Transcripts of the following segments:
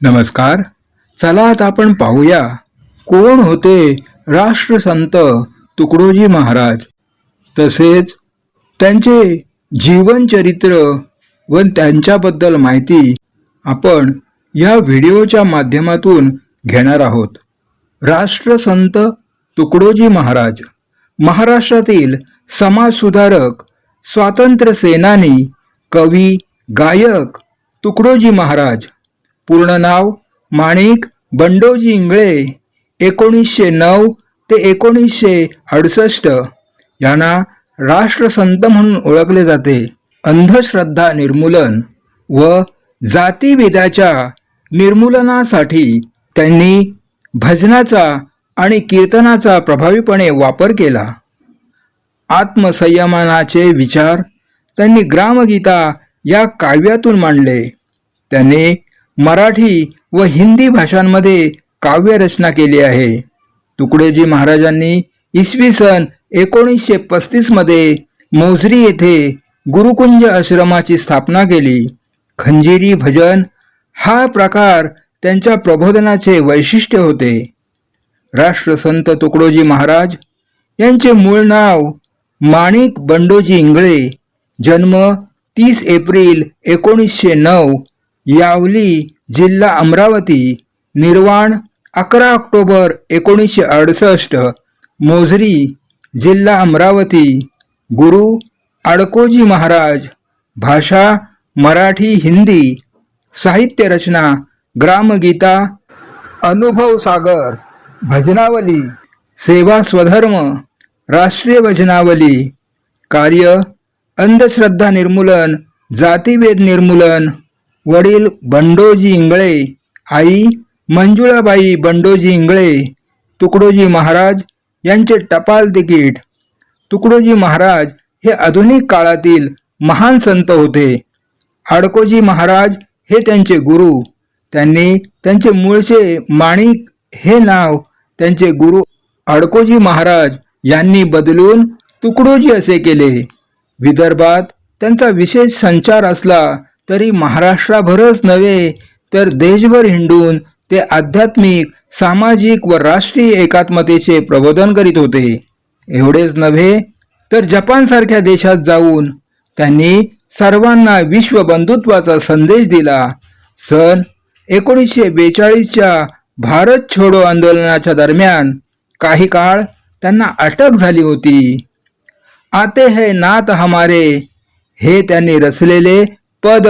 नमस्कार. चला आता आपण पाहूया कोण होते राष्ट्रसंत तुकडोजी महाराज. तसेच त्यांचे जीवनचरित्र व त्यांच्याबद्दल माहिती आपण या व्हिडिओच्या माध्यमातून घेणार आहोत. राष्ट्रसंत तुकडोजी महाराज महाराष्ट्रातील समाजसुधारक स्वातंत्र्य सेनानी कवी गायक तुकडोजी महाराज पूर्ण नाव माणिक बंडोजी इंगळे एकोणीसशे नऊ ते एकोणीसशे अडुसष्ट. यांना राष्ट्रसंत म्हणून ओळखले जाते. अंधश्रद्धा निर्मूलन व जातीभेदाच्या निर्मूलनासाठी त्यांनी भजनाचा आणि कीर्तनाचा प्रभावीपणे वापर केला. आत्मसंयमानाचे विचार त्यांनी ग्रामगीता या काव्यातून मांडले. त्यांनी मराठी व हिंदी भाषांमध्ये काव्यरचना केली आहे. तुकडोजी महाराजांनी इसवी सन एकोणीसशे पस्तीसमध्ये मोझरी येथे गुरुकुंज आश्रमाची स्थापना केली. खंजिरी भजन हा प्रकार त्यांच्या प्रबोधनाचे वैशिष्ट्य होते. राष्ट्रसंत तुकडोजी महाराज यांचे मूळ नाव माणिक बंडोजी इंगळे. जन्म तीस एप्रिल एकोणीसशे नऊ यावली जिल्हा अमरावती निर्वाण अकरा ऑक्टोबर एकोणीसशे अडुसष्ट मोझरी जिल्हा अमरावती गुरु अडकोजी महाराज भाषा मराठी हिंदी साहित्य रचना ग्रामगीता अनुभव सागर भजनावली सेवा स्वधर्म राष्ट्रीय भजनावली कार्य अंधश्रद्धा निर्मूलन जातीभेद निर्मूलन वडील बंडोजी इंगळे आई मंजुळाबाई बंडोजी इंगळे तुकडोजी महाराज यांचे टपाल तिकीट. तुकडोजी महाराज हे आधुनिक काळातील महान संत होते. आडकोजी महाराज हे त्यांचे गुरु. त्यांनी त्यांचे मूळचे माणिक हे नाव त्यांचे गुरु अडकोजी महाराज यांनी बदलून तुकडोजी असे केले. विदर्भात त्यांचा विशेष संचार असला तरी महाराष्ट्राभरच नव्हे तर देशभर हिंडून ते आध्यात्मिक सामाजिक व राष्ट्रीय एकात्मतेचे प्रबोधन करीत होते. एवढेच नव्हे तर जपानसारख्या देशात जाऊन त्यांनी सर्वांना विश्व बंधुत्वाचा संदेश दिला. सन एकोणीसशे बेचाळीसच्या भारत छोडो आंदोलनाच्या दरम्यान काही काळ त्यांना अटक झाली होती. आते है नात हमारे हे त्यांनी रचलेले पद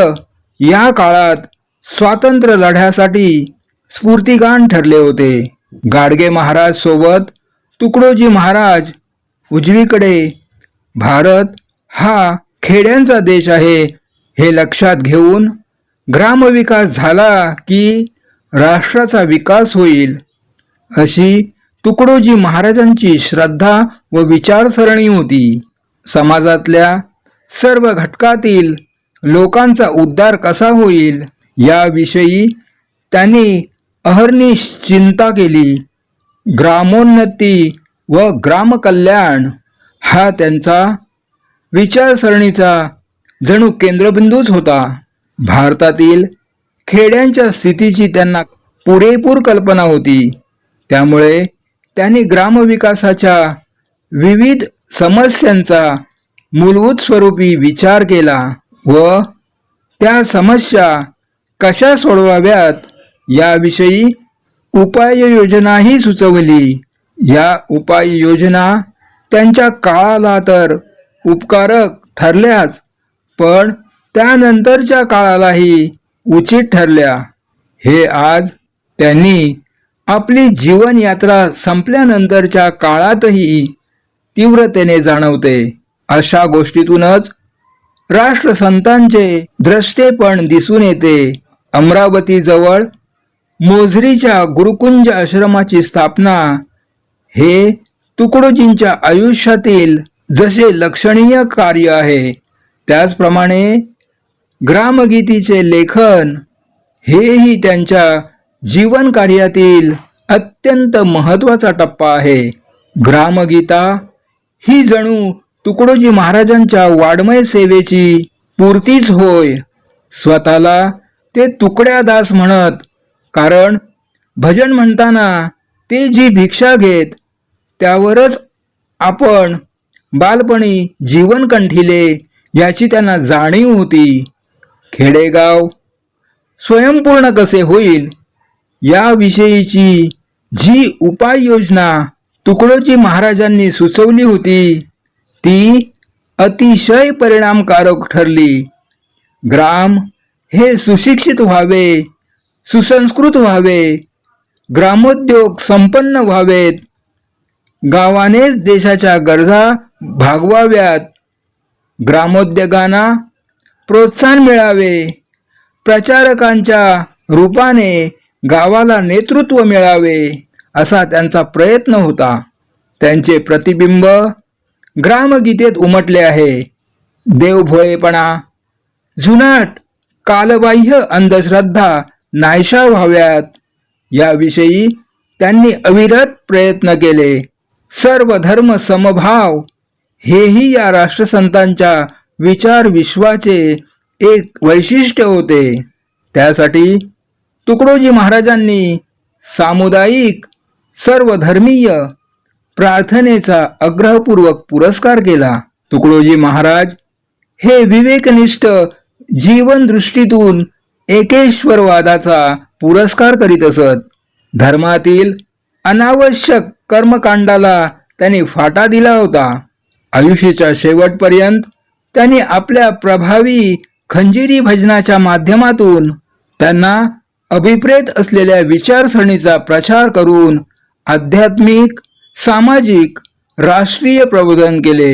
या काळात स्वातंत्र्य लढ्यासाठी स्फूर्तिगान ठरले होते. गाडगे महाराज सोबत तुकडोजी महाराज उजवीकडे. भारत हा खेड्यांचा देश आहे. हे लक्षात घेऊन ग्रामविकास झाला की राष्ट्राचा विकास होईल. अशी तुकडोजी महाराजांची श्रद्धा व विचारसरणी होती. समाजातल्या सर्व घटकातील लोकांचा उद्धार कसा होईल याविषयी त्यांनी अहर्निश चिंता केली. ग्रामोन्नती व ग्रामकल्याण हा त्यांचा विचारसरणीचा जणू केंद्रबिंदूच होता. भारतातील खेड्यांच्या स्थितीची त्यांना पुरेपूर कल्पना होती. त्यामुळे त्यांनी ग्रामविकासाच्या विविध समस्यांचा मूलभूत स्वरूपी विचार केला. व त्या समस्या कशा सोडवाव्यात याविषयी उपाययोजनाही सुचवली. या उपाययोजना त्यांच्या काळाला तर उपकारक ठरल्याच पण त्यानंतरच्या काळालाही उचित ठरल्या. हे आज त्यांनी आपली जीवनयात्रा संपल्यानंतरच्या काळातही तीव्रतेने जाणवते. अशा गोष्टीतूनच राष्ट्रसंतांचे द्रष्टेपण दिसून येते. अमरावतीजवळ मोझरीच्या गुरुकुंज आश्रमाची स्थापना हे तुकडोजींच्या आयुष्यातील जसे लक्षणीय कार्य आहे त्याचप्रमाणे ग्रामगीतीचे लेखन हेही त्यांच्या जीवन कार्यातील अत्यंत महत्त्वाचा टप्पा आहे. ग्रामगीता ही जणू तुकडोजी महाराजांच्या वाडमय सेवेची पूर्तीच होय. स्वतःला ते तुकड्या दास म्हणत कारण भजन म्हणताना ते जी भिक्षा घेत त्यावरच आपण बालपणी जीवन कंठिले याची त्यांना जाणीव होती. खेडेगाव स्वयंपूर्ण कसे होईल? याविषयीची जी उपाययोजना तुकडोजी महाराजांनी सुचवली होती ती अतिशय परिणामकारक ठरली. ग्राम हे सुशिक्षित व्हावे सुसंस्कृत व्हावे ग्रामोद्योग संपन्न व्हावेत. गावानेच देशाच्या गरजा भागवाव्यात. ग्रामोद्योगांना प्रोत्साहन मिळावे. प्रचारकांच्या रूपाने गावाला नेतृत्व मिळावे असा त्यांचा प्रयत्न होता. त्यांचे प्रतिबिंब ग्रामगीतेत उमटले आहे. देवभोळेपणा जुनाट कालबाह्य अंधश्रद्धा नायशा व्हाव्यात. याविषयी त्यांनी अविरत प्रयत्न केले. सर्व धर्म समभाव हेही या राष्ट्रसंतांच्या विचार विश्वाचे एक वैशिष्ट्य होते. त्यासाठी तुकडोजी महाराजांनी सामुदायिक सर्वधर्मीय प्रार्थनेचा आग्रहपूर्वक पुरस्कार केला. तुकडोजी महाराज हे विवेकनिष्ठ जीवन दृष्टीतून एकेश्वरवादाचा पुरस्कार करीत असत. धर्मातील अनावश्यक कर्मकांडाला त्यांनी फाटा दिला होता. आयुष्याच्या शेवटपर्यंत त्यांनी आपल्या प्रभावी खंजिरी भजनाच्या माध्यमातून त्यांना अभिप्रेत असलेल्या विचारसरणीचा प्रचार करून आध्यात्मिक सामाजिक राष्ट्रीय प्रबोधन केले.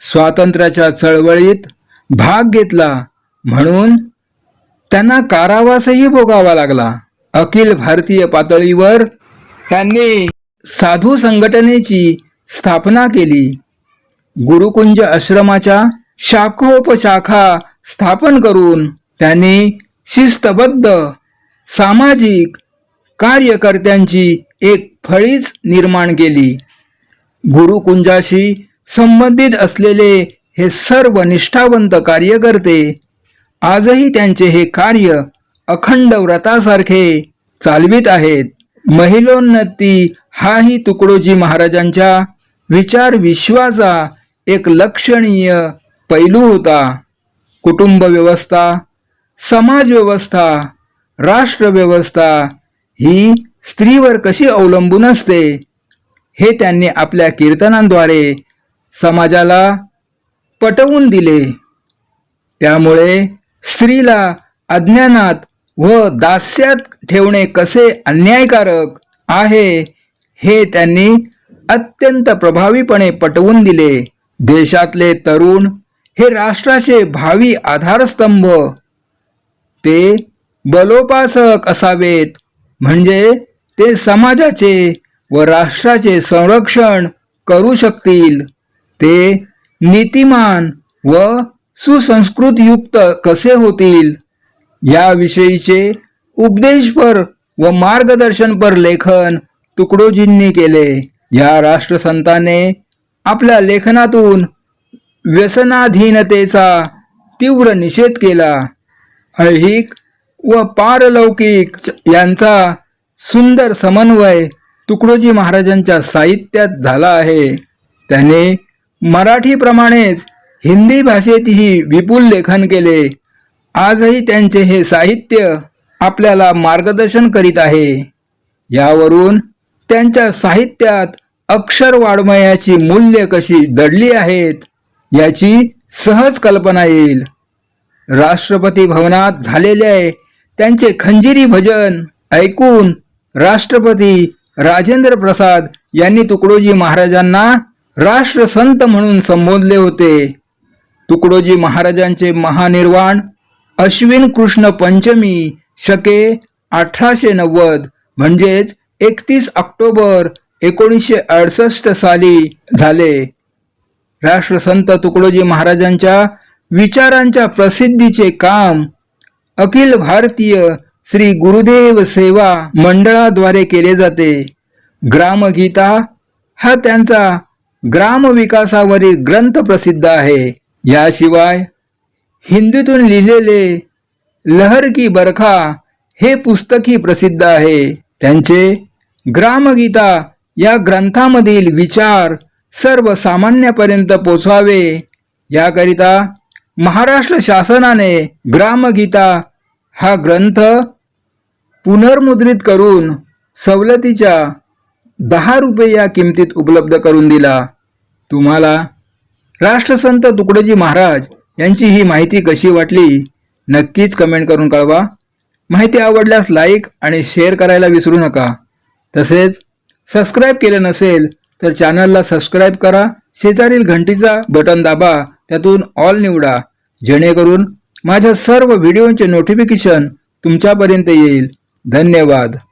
स्वातंत्र्याच्या चळवळीत भाग घेतला. म्हणून त्यांना कारावासही भोगावा लागला. अखिल भारतीय पातळीवर त्यांनी साधू संघटनेची स्थापना केली. गुरुकुंज आश्रमाच्या शाखोपशाखा स्थापन करून त्यांनी शिस्तबद्ध सामाजिक कार्यकर्त्यांची एक फळीच निर्माण केली. गुरुकुंजाशी संबंधित असलेले हे सर्व निष्ठावंत कार्यकर्ते आजही त्यांचे हे कार्य अखंड व्रतासारखे चालवित आहेत. महिलोन्नती हाही तुकडोजी महाराजांच्या विचार विश्वाचा एक लक्षणीय पैलू होता. कुटुंब व्यवस्था समाज व्यवस्था राष्ट्र व्यवस्था ही स्त्रीवर कशी अवलंबून असते? हे त्यांनी आपल्या कीर्तनांद्वारे समाजाला पटवून दिले. त्यामुळे स्त्रीला अज्ञानात व दास्यात ठेवणे कसे अन्यायकारक आहे हे त्यांनी अत्यंत प्रभावीपणे पटवून दिले. देशातले तरुण हे राष्ट्राचे भावी आधारस्तंभ. ते बलोपासक असावेत. म्हणजे ते समाजाचे व राष्ट्राचे संरक्षण करू शकतील. ते नीतिमान व सुसंस्कृतयुक्त कसे होतील? याविषयीचे उपदेशपर व मार्गदर्शनपर लेखन तुकडोजींनी केले. या राष्ट्रसंताने आपल्या लेखनातून व्यसनाधीनतेचा तीव्र निषेध केला. ऐहिक व पारलौकिक यांचा सुंदर समन्वय तुकडोजी महाराजांच्या साहित्यात झाला आहे. त्याने मराठीप्रमाणेच हिंदी भाषेतही विपुल लेखन केले. आजही त्यांचे हे साहित्य आपल्याला मार्गदर्शन करीत आहे. यावरून त्यांच्या साहित्यात अक्षर वाङ्मयाची मूल्य कशी दडली आहेत याची सहज कल्पना येईल. राष्ट्रपती भवनात झालेले त्यांचे खंजिरी भजन ऐकून राष्ट्रपती राजेंद्र प्रसाद यांनी तुकडोजी महाराजांना राष्ट्रसंत म्हणून संबोधले होते. तुकडोजी महाराजांचे महानिर्वाण अश्विन कृष्ण पंचमी शके अठराशे नव्वद म्हणजेच एकतीस ऑक्टोबर एकोणीसशे अडसष्ट साली झाले. राष्ट्रसंत तुकडोजी महाराजांच्या विचारांच्या प्रसिद्धीचे काम अखिल भारतीय श्री गुरुदेव सेवा मंडळाद्वारे केले जाते. ग्रामगीता हा त्यांचा ग्रामविकासावरील ग्रंथ प्रसिद्ध आहे. याशिवाय हिंदीतून लिहिलेले लहर की बरखा हे पुस्तकही प्रसिद्ध आहे. त्यांचे ग्रामगीता या ग्रंथामधील विचार सर्वसामान्यापर्यंत पोचवावे याकरिता महाराष्ट्र शासनाने ग्रामगीता हा ग्रंथ पुनर्मुद्रित करून सवलतीच्या दहा रुपये या किमतीत उपलब्ध करून दिला. तुम्हाला राष्ट्रसंत तुकडोजी महाराज यांची ही माहिती कशी वाटली नक्कीच कमेंट करून कळवा. माहिती आवडल्यास लाईक आणि शेअर करायला विसरू नका. तसेच सबस्क्राईब केले नसेल तर चॅनलला सबस्क्राईब करा. शेजारील घंटीचा बटन दाबा त्यातून ऑल निवडा. जेणेकरून माझ्या सर्व व्हिडिओंचे नोटिफिकेशन तुमच्यापर्यंत येईल. धन्यवाद.